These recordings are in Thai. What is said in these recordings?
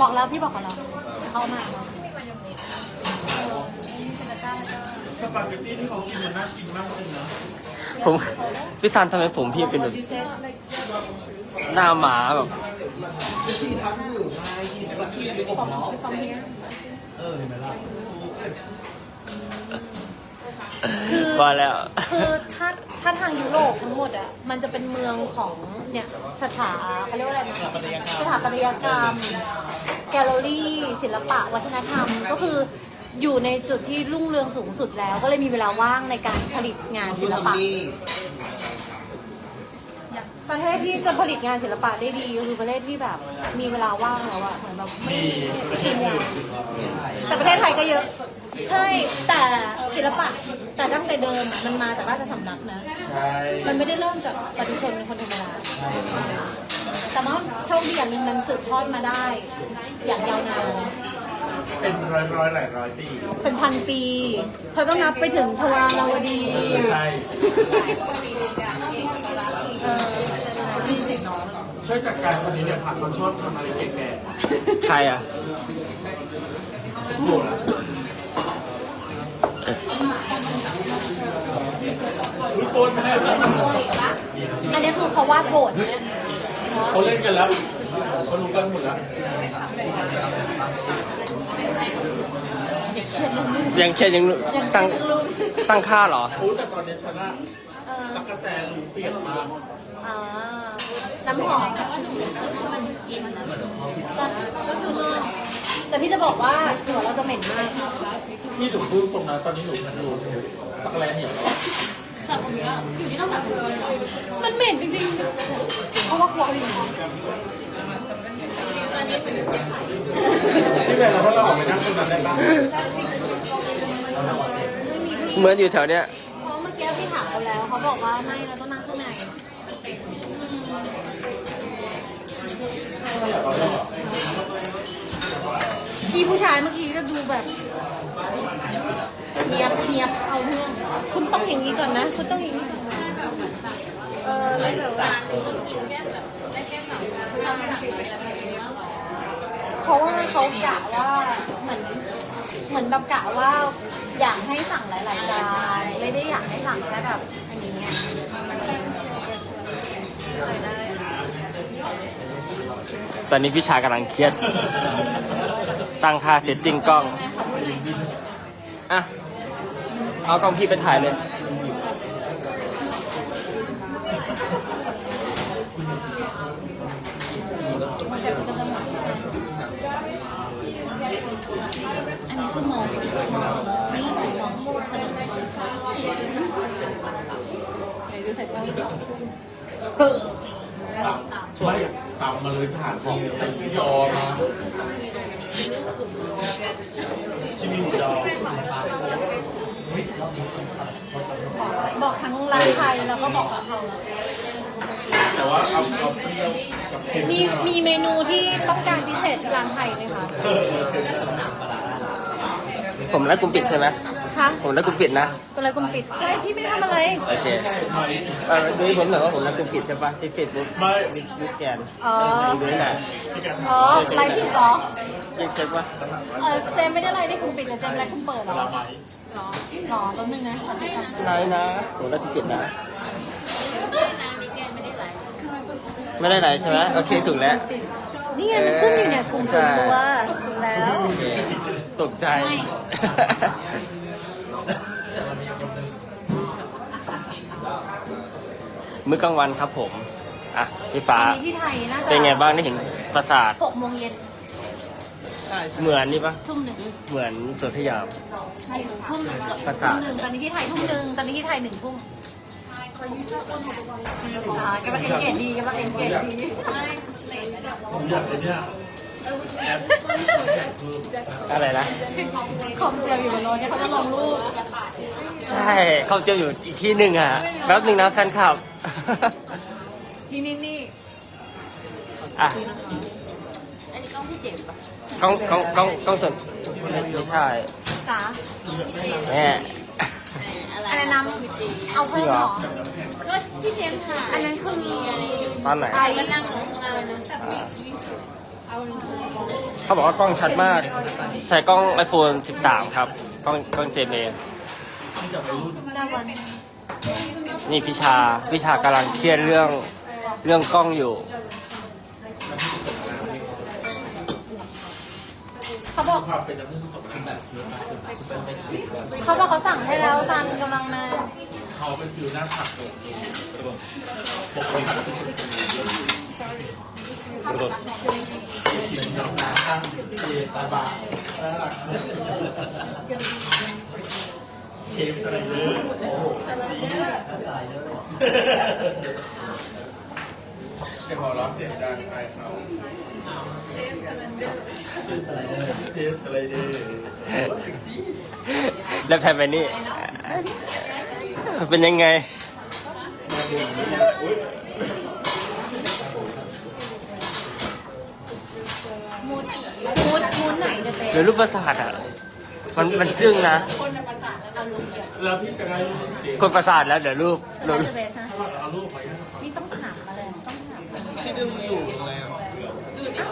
บอกแล้วพี่บอกเขาแล้วเขามาสปาเกตตี้ที่เขากินมันน่ากินมากเลยนะผมพี่ซันทำไมผมพี่เป็นแบบหน้าหมาแบบเออเห็นไหมล่ะ คือว่าแล้ว คือถ้าถ้าทางยุโรปทั้งหมดอะมันจะเป็นเมืองของเนี่ยสถาเขาเรียกว่าอะไรนะสถาปัตยกรรม แกลเลอรี่ ศิลปะวัฒนธรรมก็คืออยู่ในจุดที่รุ่งเรืองสูงสุดแล้ว ก็เลยมีเวลาว่างในการผลิตงานศิลปะ ประเทศที่จะผลิตงานศิลปะได้ดีก็คือประเทศที่แบบ มีเวลาว่างแล้วอะเหมือนแบบไม่ส่วนใหญ่แต่ประเทศไทยก็เยอะ ใช่แต่ศิลปะแต่ตั้งแต่เดิมอะมันมาจากราชสำนักนะ ใช่มันไม่ได้เริ่มจากปฏิชนคนธรรมดาแต่ว่าโชคดีอย่างหนึ่งมันสืบทอดมาได้ อย่างยาวนานเป็นร้อยร้อยหลายร้อยปีเป็นพันปีเธอต้องนับไปถึงทวาราวดีใช่เออช่วยจัดการคนนี้เนี่ยค่ะเขาชอบทำอะไรแก่ใครอะๆโหดอะ อุ้ยโกนแม่อันนี้คือเขาวาดโบสถ์เนี่ยเขาเล่นกันแล้วเขารู้กันหมดแล้วยังเขียนยังตั้งตั้งค่าเหรอโอ้แต่ตอนนี้ฉันอะเออสักกระแสรู้เปลี่ยนมากอ่าน้ำหอมแต่ว่าหนูรู้สึกว่ามันเย็นนะก็คือ แต่พี่จะบอกว่าหัวเราจะเหม็นมากพี่หนูพูดตรงนั้นตอนนี้หนูหนูตักแรงเหนียวแล้วมันเหม็นจริงๆเพราะว่าครัวอยู่ พี่แบนเราถ้าเราออกไปนั่งตรงนั้นได้ปะเหมือนอยู่แถวเนี้ย เพราะเมื่อกี้พี่ถามเขาแล้วเขาบอกว่าไม่เราต้องนั่งข้างใน พี่ผู้ชายเมื่อกี้ก็ดูแบบเนียบเนียบเอาเรื่องคุณต้องอย่างนี้ก่อนนะ คุณต้องอย่างนี้ก่อนนะเออแล้วแบบว่าเพราะว่าเขากะว่าเหมือนเหมือนแบบกะว่าอยากให้สั่งหลายๆจานไม่ได้อยากให้สั่งแค่แบบอันนี้ไงตอนนี้พี่ชายกำลังเครียด ตั้งค่าเซตติ้งกล้องแม่เขาพูดหน่อยอะ เอากล้องพี่ไปถ่ายเลยเดี๋ยวมันก็จะหมดอันนี้คือหมองหมองนี่หมองขนมไหนดูใส่จ้าช่วยตามมาเลยผ่านของใส่ยอมา ชิมิหมูยอบอกทั้งร้านไทยแล้วก็บอกกับเขาแต่ว่าเอาเอาเปรี้ยวกับเค็มมีมีเมนูที่ต้องการพิเศษที่ร้านไทยไหมคะ ผมไลฟ์กลุ่มปิดใช่ไหม คะผมไลฟ์กลุ่มปิดนะตัวอะไรกุมปิดใช่พี่ไม่ได้ทำอะไร โอเคเออดูให้ผมหน่อยว่าผมไลฟ์กลุ่มปิดใช่ปะที่เฟซบุ๊กไม่มิสแกนอ๋อ ดูให้หน่อยอ๋อไลฟ์ผิดเหรอยังเช็คปะเออเจมไม่ได้ไลฟ์ในกลุ่มปิดแต่เจมไลฟ์กลุ่มเปิดเหรอหรอหรอแป๊บนึงนะขอดูก่อนไลฟ์นะผมไลฟ์กลุ่มปิดนะไม่ได้ไหนใช่ไหมโอเคถูกแล้ว นี่ไงมันขึ้นอยู่เนี่ยกลุ่มส่วนตัวถูกแล้ว โอเคตกใจ ม่มื้อกลางวันครับผมอะพี่ฟ้าอันนี้ที่ไทยน่าจะเป็นไงบ้างได้เห็นปราสาทหกโมงเย็นเหมือนนี่ปะทุ่มหนึ่งเหมือนสวนสยามทุ่มหนึ่งเกือบประสาทุ่ทมหนึ่งตอนนี้ที่ไทยทุ่มหนึ่งตอนนี้ที่ไทยหนึ่งทุ่มอ่ากำลังเอ็นเกจดีกำลังเอ็นเกจดี ผมอยากไอ้เนี่ย อะไรนะคอมเจียวอยู่บนรถเนี่ยเขาจะลงรูปใช่เขาเจออยู่อีกที่หนึ่งอะแป๊บหนึ่งนะแฟนคลับ นี่นี่นี่อะอันนี้กล้องพี่เจ็บปะกล้องกล้องกล้องกล้องส่วนไม่ใช่จ๊ะแม่อันนั้นน้ำเอาเพิ่มเหรอก็ที่เลี้ยงถ่ายอันนั้นคือตอนไหนไอก็นั่งของเรานะ เขาบอกว่ากล้องชัดมาก ใช้กล้อง iPhone 13 ครับ กล้องกล้อง JB ดาวันนี่พิชาพิชากำลังเครียดเรื่องเรื่องกล้องอยู่ เขาบอกเขาบอกเขาสั่งให้แล้วซันกำลังมา เขาเป็นฟิวหน้าผักตรงตรงปกติ เป็นน้องนาข้างเอตาบาน่ารักเชฟสไลเดอร์โอ้โหสไลเดอร์สไลเดอร์จะขอร้องเสียงดังไปเขาเชฟสไลเดอร์เชฟสไลเดอร์เซ็กซี่แล้วแพนไปนี่ เป็นยังไง มูดมูดไหนเดเบเดี๋ยวรูปประสาทอะ มันมันจึ้งนะ คนในประสาทแล้วเอารูปเดียวแล้วพี่จะได้รูปเจ๊กดประสาทแล้วเดี๋ยวรูปเดรูปเบสนะเอารูปไปให้สนี่ต้องถามมาเลยต้องถามมาเลยที่นึงอยู่โรงแรม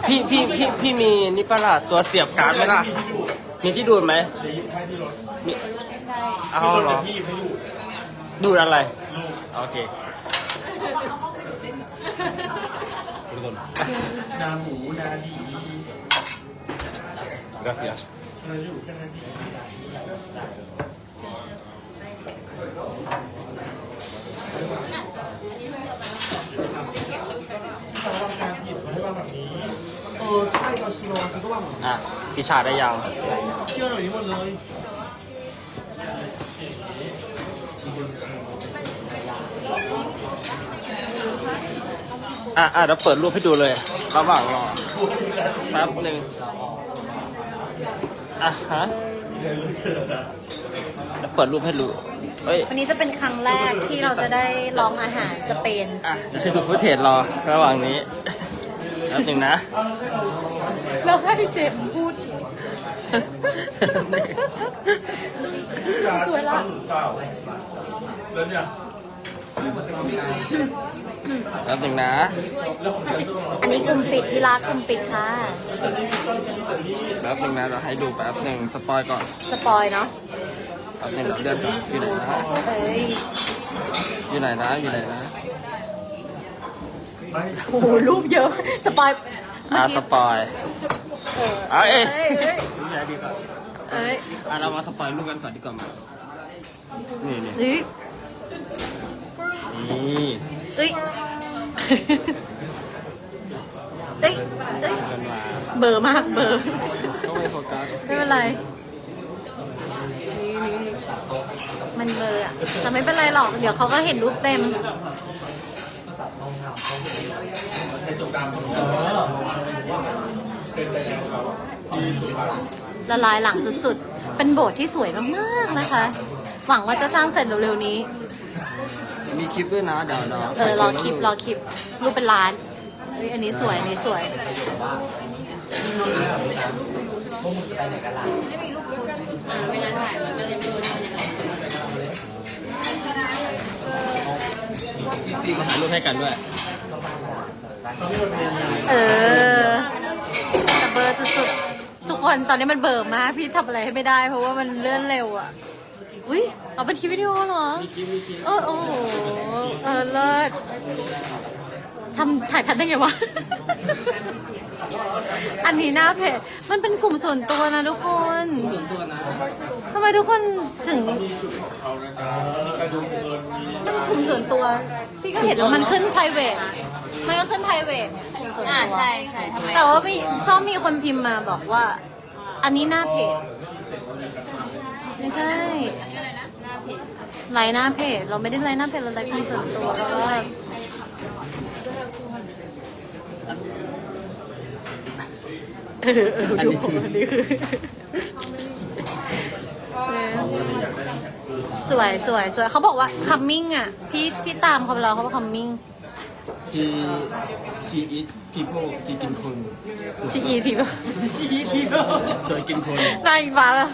พี่พี่พี่พี่มีนี่ปะล่ะตัวเสียบการ์ดไหมล่ะ มีที่ดูดไหมดีให้ที่รถมีได้เอาที่รถเหรเป็อนที่ให้ดูดูดอะไรรูปโอเคนาหมูนาดี gracias อยู่แค่นั้นเขาวางการผิดเขาให้วางแบบนี้เออใช่เราชิโนฉันก็วางอะพิชาได้ยังเชื่อแบบนี้หมดเลย อะอะเดี๋ยวเปิดรูปให้ดูเลย ระหว่างรอแป๊บหนึ่ง อะฮะเดี๋ยวเปิดรูปให้ดูเฮ้ยวันนี้จะเป็นครั้งแรกที่เราจะได้ลองอาหารสเปนอะเดี๋ยวให้ดูฟุตเทจรอระหว่างนี้แป๊บหนึ่งนะ แล้วให้เจมพูดร้านที่ฟังหรือเปล่าแล้วเนี่ย แป๊บหนึ่งนะ อันนี้กลุ่มปิดที่รักกลุ่มปิดค่ะ แป๊บหนึ่งนะเราให้ดูแป๊บหนึ่งสปอยก่อนสปอยเนาะ แป๊บหนึ่งเดี๋ยวเลื่อนก่อนอยู่ไหนนะเอ้ยอยู่ไหนนะอยู่ไหนนะโอ้โหรูปเยอะ สปอยเมื่ออะกี้สปอยอะเอ้ยเอ้ยเอ้ยดูแลดีกว่าเอ้ยอะเรามาสปอยรูปกันก่อนดีกว่ามานี่นี่เอ้ย นี่เอ้ยเอ้ยเอ้ยเดินมาเบอร์มากเบอร์ ก็ไม่โฟกัสไม่เป็นไรนี่นี่นี่มันเบลอร์อะแต่ไม่เป็นไรหรอก เดี๋ยวเขาก็เห็นรูปเต็มให้จบตามเออเป็นไปแล้วครับที่สุพรรณละลายหลังสุดๆ เป็นโบสถ์ที่สวยมากๆ นะคะ หวังว่าจะสร้างเสร็จเร็วๆนี้ มีคลิปด้วยนะเดี๋ยวเดี๋ยวเออรอคลิปรอคลิปรูปเป็นล้านเฮ้ยอันนี้สวย อันนี้สวยซีมาถ่ายรูปให้กันด้วย เออแต่เบลอร์สุดๆ ทุกคนตอนนี้มันเบลอร์มาก พี่ทำอะไรให้ไม่ได้ เพราะว่ามันเลื่อนเร็วอะ อุ้ยเอาเป็นคลิปวิดีโอเหรอ มีคลิปมีคลิปเออโอ้โหเออเลิศทำถ่ายทันได้ไงวะ อันนี้หน้าเพจ มันเป็นกลุ่มส่วนตัวนะทุกคนตัวนะทำไมทุกคนถึง มีชุดของเขานะจ๊ะมีกระดุมเงินมีมันกลุ่มส่วนตัว พี่ก็เห็นว่ามันขึ้น private มันก็ขึ้น private เนี่ยกลุ่มส่วนอ่าตัว ใช่ใช่ทำไมแต่ว่ามีชอบมีคนพิมพ์มาบอกว่า อันนี้หน้าเพจไม่ใช่ ไลน์หน้าเพจเราไม่ได้ไลน์หน้าเพจเราไลน์กลุ่มส่วนตัวเพราะว่าเออเออดูผมอันนี้คือสวยสวยสวยเขาบอกว่า coming อะ พี่พี่ตามเขาไปแล้วเขาบอก coming she she eat people จีกินคนชีอีพี she eat people เคยกินคนน่าอีกบ้าละ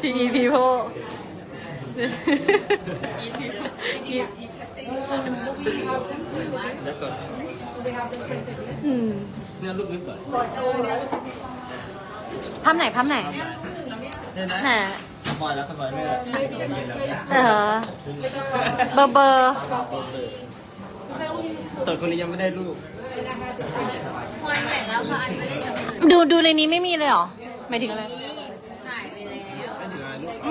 ชีอีพีโพ แล้วก็อืมเนี่ยลูกนี้สวยภาพไหนภาพไหนเห็นไหมไหนสปอยแล้วสปอยเลอร์เออเบอร์เบอร์แต่คนนี้ยังไม่ได้ลูกวันแต่งแล้วค่ะอันไม่ได้จะเป็นดูดูในนี้ไม่มีเลยเหรอหมายถึงอะไร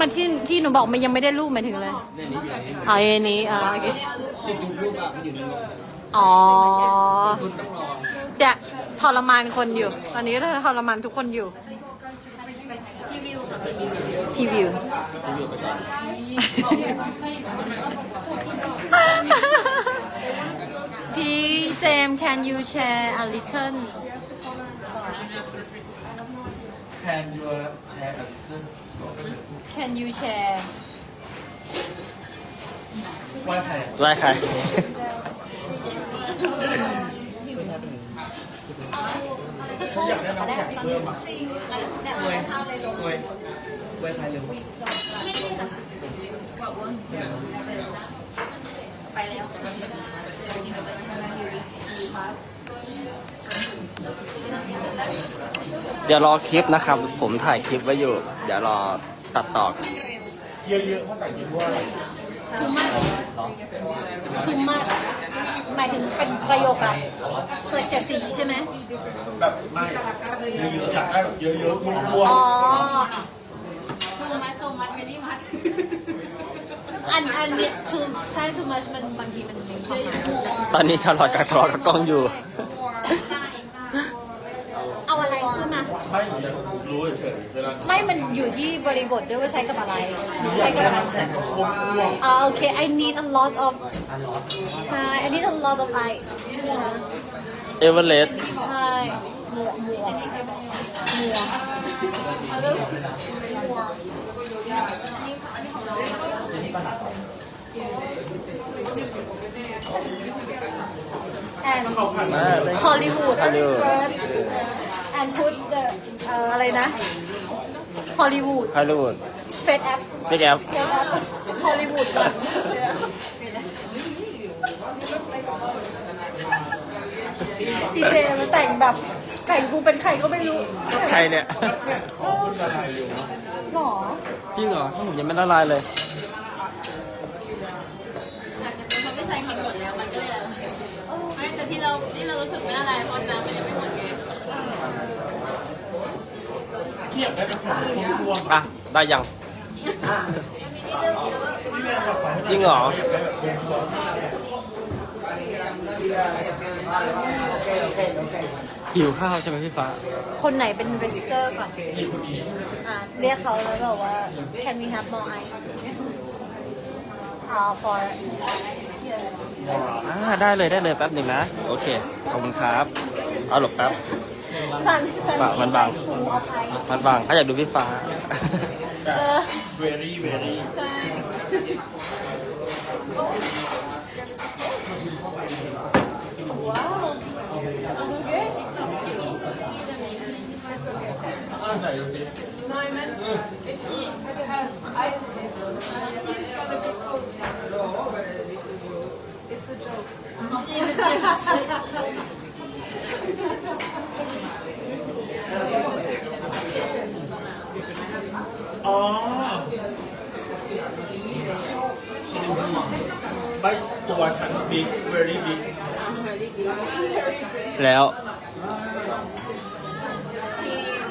มันที่ที่หนูบอกมันยังไม่ได้รูปหมายถึงอะไรในนี้อยู่ในนี้อ๋ออันนี้อ๋อโอเคจุดจุดรูปอะมันอยู่ในนี้อ๋อคุณต้องรอเดี๋ยวทรมานคนอยู่ ตอนนี้ก็ทรมานทุกคนอยู่รีวิวค่ะรีวิวพีวิวจะอยู่ไปก่อนพี่เจมส์ can you share a little Can you share a little can you share ว่าใครด้วยใคร ฉันอยากได้น้ำแข็งเพิ่มอะเนี่ยมันจะทำอะไรลงเว้ยเว้ยใครเร็วไปแล้วเดี๋ยวรอคลิปนะครับ ผมถ่ายคลิปไว้อยู่ เดี๋ยวรอ ตัดต่อกันเยอะๆเขาใส่ยิ้มว่าอะไรคือมากคือมากหมายถึงเป็นประโยคอะเสียเสียสีใช่ไหมแบบไม่เยอะๆอยากได้แบบเยอะๆทั่วอ๋อทูมัสโซมัสเวลี่มัสอันอันเนี้ยคือใช่ too much มันบางทีมันมีความหมายตอนนี้ชาลอตกับทะเลาะกับกล้องอยู่ เอาอะไรขึ้นมาๆไม่อยากรู้ เฉยๆเวลาไม่มันอยู่ที่บริบทด้วยว่าใช้กับอะไร ใช้กับอะไรแข็งกับพวกพวกอ่าโอเค I need a lot of ใช่ I need a lot of ice นะคะเอเวอเรสต์ใช่หมวกหมวกหมวกแอนฮอลลีวูด Hollywood แอนพุทเดอะไรนะฮอลลีวูดฮอลลีวูดเฟสแอปฟิกแอปฮอลลีวูดก่อนดีเจมันแต่งแบบแต่งกูเป็นใครก็ไม่รู้ใครเนี่ยของคุณละลายเร็วหรอจริงเหรอผมยังไม่ละลายเลยอาจจะเป็นเพราะไม่ใส่ผิดหมดแล้วมันก็เลยแบบไม่แต่ที่เราที่เรารู้สึกไม่อะไรเพราะน้ำมันยังไม่หมด ไงเทียบได้น้ำแข็งพวกอะได้ยัง จริงเหรอ หิวข้าวใช่ไหมพี่ฟ้า คนไหนเป็นเวสเตอร์ก่อนอะเรียกเขาแล้วบอกว่า can we have more ice อ่า for อ่าได้เลยได้เลยแป๊บหนึ่งนะ โอเค ขอบคุณครับ เอาหลบแป๊บสันสันบางมันบาง มันบางเขาอยากดูพี่ฟ้าแบบเออ very very ใช่ว้าวโอเคอ่าไหนดูสิอ๋อไม่ตัวฉัน big very big แล้ว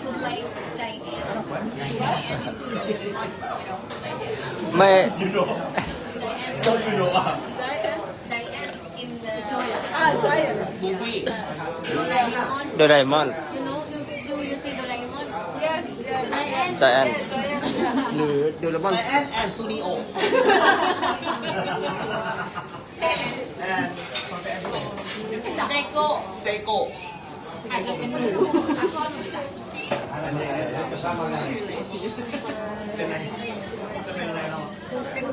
คือไลใจแอนไม่ you know so you know อะใจแอนอินเดออ่าใช่ movie โดราเอมอน you know you do you see Doraemon yes yes ใจแอนใจแอนหรือโดราเอมอน and and studio ใจโก้เจโกอาจจะเป็นหนูเป็นไงจะเป็นอะไรเนาะเป็นป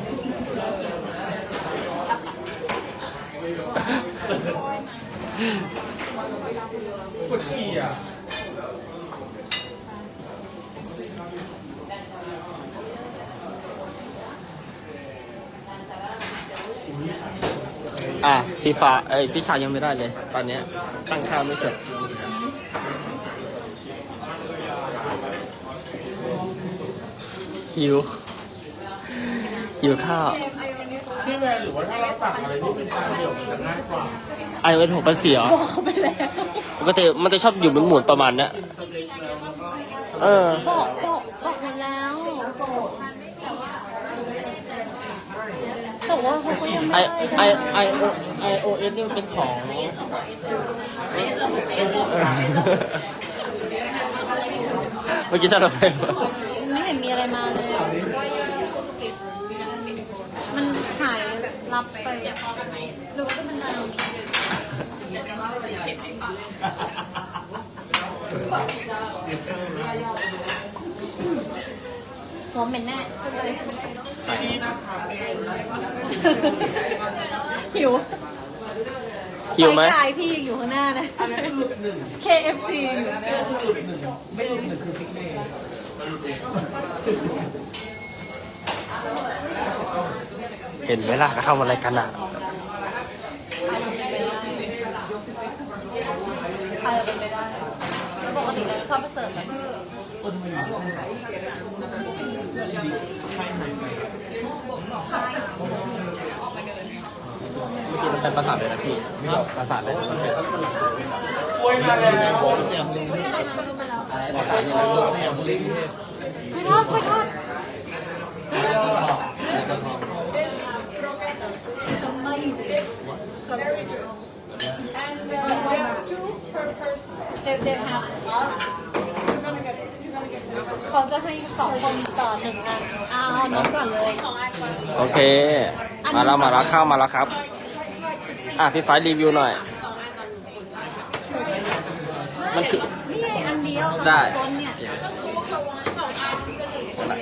ว ดฉี่อะอะพี่ฟ้าเอ้ยพี่ชายยังไม่ได้เลย ตอนเนี้ยตั้งค่าไม่เสร็จหิวหิวข้าวพี่แมนหรือว่าถ้าเราสั่งอะไรที่เป็นชาเดี่ยวมันจะง่ายกว่าไอเอ็นหกพันสี่เหรอบอกเขาไปแล้ว ปกติมันจะชอบอยู่หมุนๆประมาณเนี้ยเออ บอกบอกบอกหมดแล้วแต่ว่าเขาก็ยังไอไม่ไอไอโอไอโอเอสนี่มันเป็นของ เมื่อกี้ฉันเอาไปไม่เห็นมีอะไรมาเลย มันหายรับไปหรือว่าจะเป็นดาว หัวเหม็นแน่ขึ้นเลยนี่นะคะเป็นหิวหิวไหมกายพี่ยังอยู่ข้างหน้านะอันนี้คือหนึ่ง KFC อยู่นะก็คือหนึ่งไม่หนึ่งคือพริกเมย์เห็นไหมล่ะเขาทำอะไรกันอะ อะไรเป็นไปได้แล้วปกติเราชอบไปเสิร์ฟแบบมันเป็นประสาทเลยนะพี่ประสาทเลยมันเป็นกล้วยมาแล้วประสาทนี่นะเสียงลิงเทพไม่ทอดไม่ทอด It's amazing. Very good. And uh, we have two per person. They, they have. You're gonna get it. You're gonna get it. เขาจะให้สองคนต่อหนึ่งอันเอาน้องก่อนเลยโอเค มาแล้วมาแล้วเข้ามาแล้วครับ อะพี่ฟ้ารีวิวหน่อย มันคือ นี่ไงอันเดียวได้ คนเนี่ยอะไร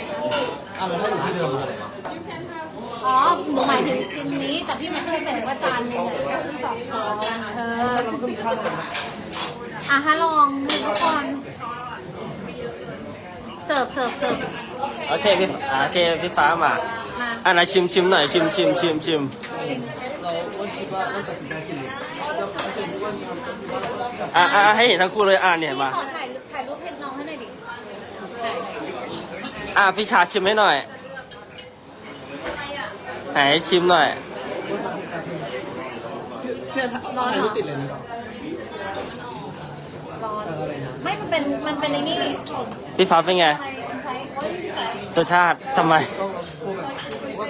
ถ้าอยู่ที่เดิมเลยอ๋อหนูหมายถึงชิ้นนี้แต่พี่ไม่เคยเป็นว่าจานหนึงเนี่ยก็คือสองช้อนเออ แล้วมันก็มีข้าวเลย อะฮะลองดูทุกคนเสิร์ฟเสิร์ฟเสิร์ฟโอเคพี่อะโอเคพี่ฟ้ามามาอะนะชิมชิมหน่อยชิมชิมชิมชิมเราอ้วนคิดว่าอ้วนตัดสินใจกินอะอะให้เห็นทั้งคู่เลยอะเนี่ยพี่มา ขอถ่ายถ่ายรูปเพชรน้องให้หน่อยดิอะพี่ชาชิมให้หน่อย ไหนชิมหน่อยเนี่ยถ้าร้อนเหรไม่อติดเลยนะร้อน ไม่มันเป็นมันเป็นไอ้นี่พี่ฟ้าเป็นไงอะไรเป็นไซส์โอ้ยใส่รสชาติทำไมต้องพวกแบบว่า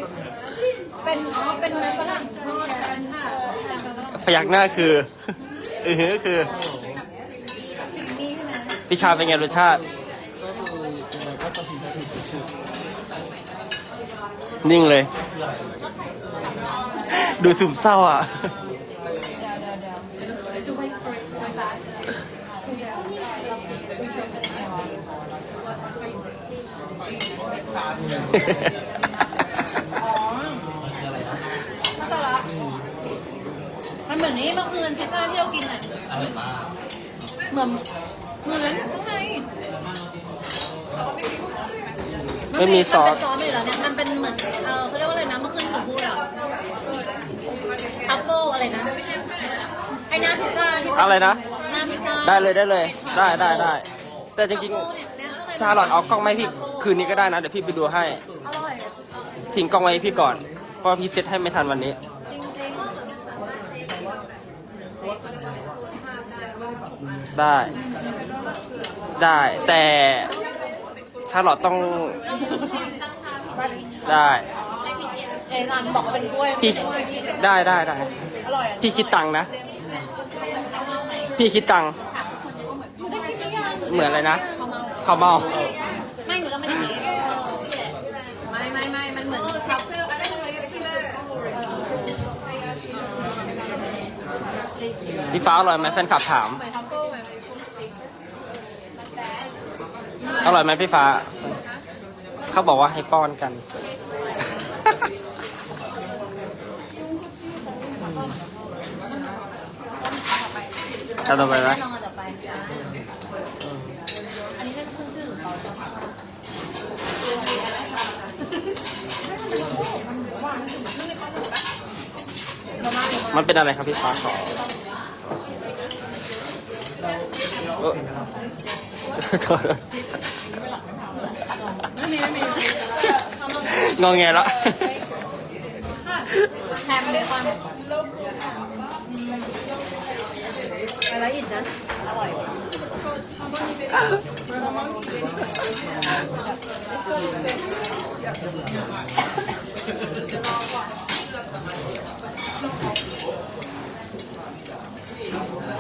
เป็นอ๋อเป็นเนื้อฝรั่งทอดกันค่ะพยักหน้าคืออือหือคือนี่ใช่ไหมพี่ชาเป็นไงรสชาติก็คือยังไงก็ตัดสินใจผิดชื่อนิ่งเลย ดูซึมเศร้าอะ เดี๋ยวเดี๋ยวเดี๋ยว wait for it to come back มาตาละมันเหมือนนี้เมื่อคืนพิซซ่าที่เรากินอะเหมือนเหมือนข้างในไม่มีซอสมันเป็นซอสเลยเหรอเนี่ย มันเป็นเหมือน เออเขาเรียกว่าอะไรนะ เมื่อคืนหนูพูดอะทัฟเฟิลอะไรนะ ไอ้หน้าพิซซ่าที่อะไรนะหน้าพิซซ่าได้เลยได้เลย ได้ได้ได้ แต่จริง ทัฟเฟิลเนี่ยเนี่ยข้งในๆชาลอตเอากล้องมาให้พี่ คืนนี้ก็ได้นะ เดี๋ยวพี่ไปดูให้ อร่อยทิ้งกล้องไว้ให้พี่ก่อน เพราะว่าพี่เซ็ตให้ไม่ทันวันนี้ จริงๆได้ ได้ แต่ชาลอตต้อง ได้เอร้านบอกว่าเป็นกล้วยพี่ ได้ได้ได้ อร่อยอะพี่คิดตังค์นะ พี่คิดตังค์หนูได้กินหรือยังเหมือนอะไรนะข้าวเมา ไม่หนูแล้วมันอย่างนี้ไม่ไม่ไม่มันเหมือนทัฟเฟิลอะไรเลย พี่ฟ้าอร่อยไหมแฟนคลับถาม อร่อยไหมพี่ฟ้า เขาบอกว่าให้ป้อนกัน จะต่อไปไหมแน่นอนต่อไปอันนี้น่าจะขึ้นชื่อของเรามันเป็นอะไรครับพี่ฟ้าขอเออ โทษไม่มีไม่มีงอแงแล้วแฮมเบคอนอะไรอีกนะ อร่อย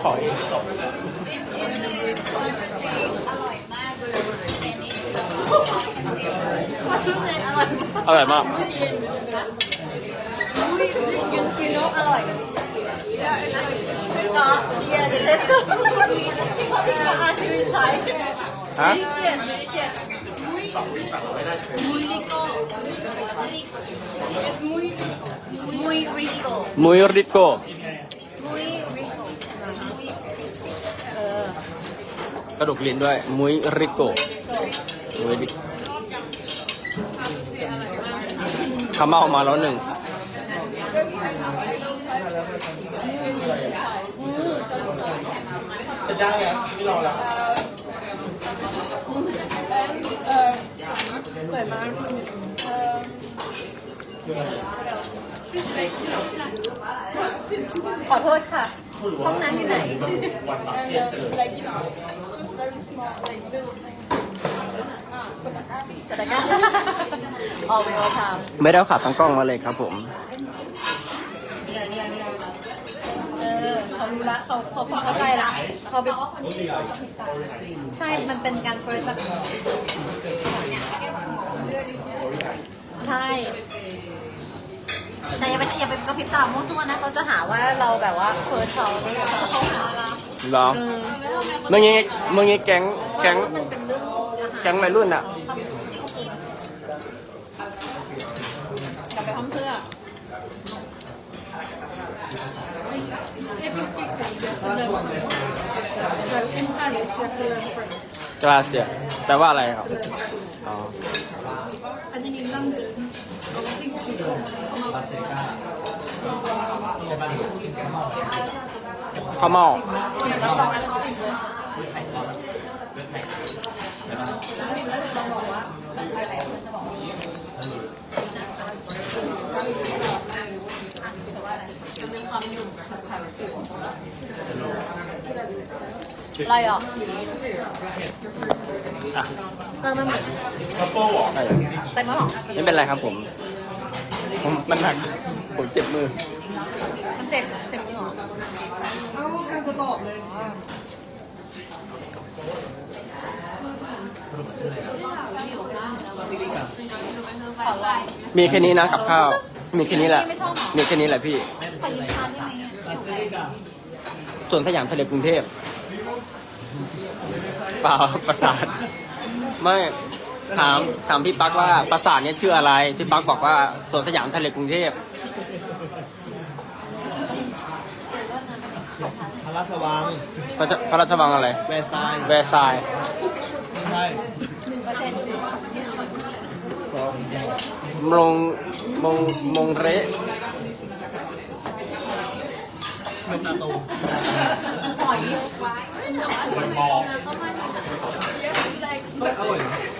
ขออีกตบอร่อยมากกินกินนกอร่อยก็เยอะเลยอาชีพใช้ฮะเชียร์เชียร์มุยมุยริโก้มุยริโก้ มุยริโก มุยริโก้เออก ระดูกลิ้นด้วย มุยริโกมุยริเขาเมามาแล้วหนึ่งฉันได้แล้วฉันไม่รอแล้วขอโทษค่ะ ห้องน้ำอยู่ไหนวันตัดเปลี่ยนไปเลย like you know just very small like little things แต่ตะกร้าออกไปเอาทไม่ได้เอาขาตั้งกล้องมาเลยครับผมำเออเขารู้ละเขาเขาเขาเข้าใจละเขาไปใช่ มันเป็นการเฟิร์สแบบใช่ แต่อย่าไปอย่าไปกระพริบตามั่วซั่วนะเขาจะหาว่าเราแบบว่าเฟิร์สเขาเขาหาเราเหรอเมื่อกี้เมื่อกี้แก๊งแก๊งมันเป็นเรื่องอาหารแก๊งวัยรุ่นอะกลับไปห้องเพื่อกลาเซียแปลว่าอะไรครับ อ๋อ อันนี้นี่นั่งเดินข้าวเมาแล้วตอนนั้นเราติดเลยมันเป็นความหนุ่มอะไรอะอะเออมันเหมือนคัพเปิลเหรอได้เต็มแล้วเหรอ ไม่เป็นไรครับผม ผมมันหนัก ผมเจ็บมือ มันเจ็บเจ็บมือเหรอเอ้าการจะตอบเลยขอลองมีแค่นี้นะกับข้าว มีแค่นี้แหละไม่ชอบเหรอมีแค่นี้แหละพี่ ขอยืมทานได้ไหมอะลาสลิกาส่วนสยามทะเลกรุงเทพเปล่าประสาทไม่ ถามถามพี่ปักว่าปราสาทเนี้ยชื่ออะไร พี่ปักบอกว่าสวนสยามทะเลกรุงเทพพระราชวังพระเจ้าพระราชวังอะไร แวร์ซายน์แวร์ซายน์ไม่ใช่มงมงมงเระเมืองตาโตมันมองแต่อร่อยนะ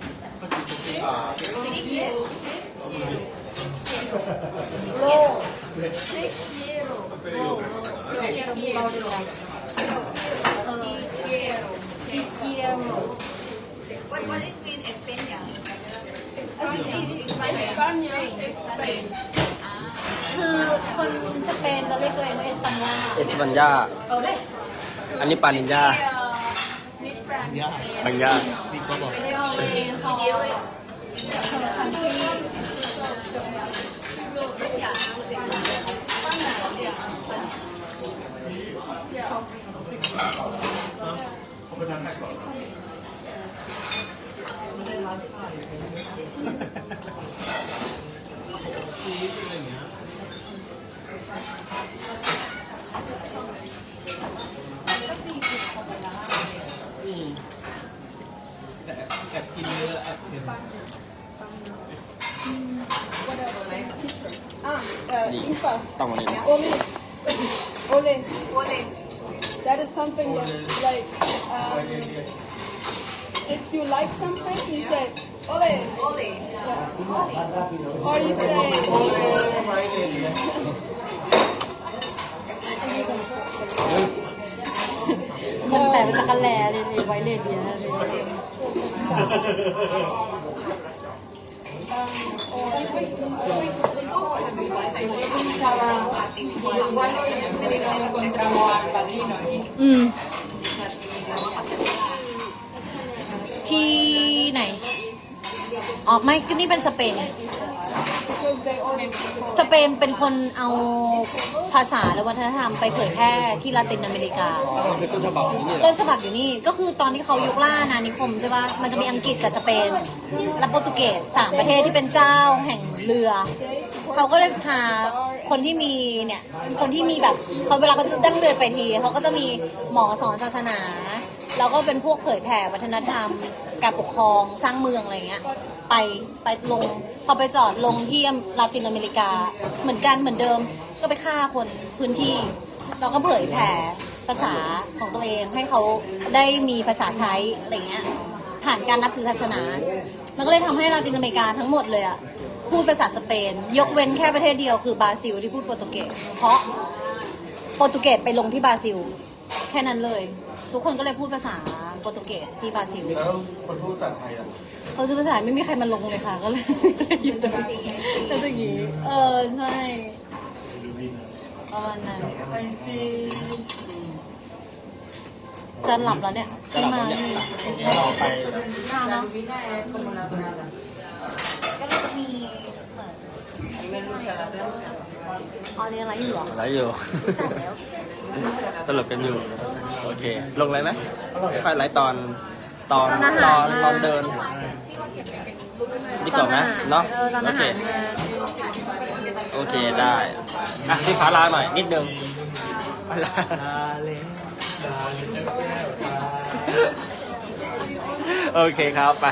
โล่โล่โล่เราเรือเออดิเกียโร What what is mean España Spain. คือคนสเปนจะเรียกตัวเองว่าเอสปันยาเอสปัญญา เอาเลยอันนี้ปานิญญา Miss France ปัญญาเขาแต่แอบกินเยอะแอบเค็ม Ah, uh, Ni. Infa. ต้องมาเล่น Ole. Ole. Ole That is something that, like, um, if you like something, you say Ole. Ole Or you say, ไม่เลยเลี้ยง มันแปลเป็นจักรแลเลยนี่ไวเลเดียเลย อืม ที่ไหน อ๋อ ไม่ก็นี่เป็นสเปน สเปนเป็นคนเอาภาษาและวัฒนธรรมไปเผยแพร่ที่ลาตินอเมริกาคือต้นฉบับนี้เนี่ยต้นฉบับอยู่นี่ก็คือตอนที่เขายุคล่าอาณานิคมใช่ปะมันจะมีอังกฤษกับสเปน และโปรตุเกสสามประเทศที่เป็นเจ้าแห่งเรือ เขาก็เลยพาคนที่มีเนี่ยคนที่มีแบบเขาเวลาเขาดั้งเดินไปทีเขาก็จะมีหมอสอนศาสนา แล้วก็เป็นพวกเผยแผ่วัฒนธรรม การปกครองสร้างเมืองอะไรเงี้ย ไปไปลงพอไปจอดลงที่ลาตินอเมริกา เหมือนกันเหมือนเดิมก็ไปฆ่าคนพื้นที่ เราก็เผยแผ่ภาษาของตัวเองให้เขาได้มีภาษาใช้อะไรเงี้ยผ่านการนับถือศาสนา มันก็เลยทำให้ลาตินอเมริกาทั้งหมดเลยอะพูดภาษาสเปน ยกเว้นแค่ประเทศเดียวคือบราซิลที่พูดโปรตุเกสเพราะโปรตุเกสไปลงที่บราซิล แค่นั้นเลย ทุกคนก็เลยพูดภาษาโปรตุเกสที่บราซิลแล้วคนพูดภาษาไทยอะเขาจะภาษาไม่มีใครมาลงเลยค่ะก็เลยหยุดเลยก็อย่างนี้เออใช่ประมาณนั้นไอซีจะหลับแล้วเนี่ยจะหลับแล้วเนี่ยขึ้นมาถ้าเราไปทานเนาะก็จะมีเปิดอ๋อเรียนอะไรอยู่เหรอไรอยู่สรุปกันอยู่โอ เค ลงเลยไหมค่อยไลฟ์ตอนตอนตอนตอนเดิน ดีกว่าไหมเนาะเออตอนอาโอเคหารมาโอเคได้อะพี่ฟ้าลาหน่อยนิดนึงลาเลนลาเลนโอเคครับไป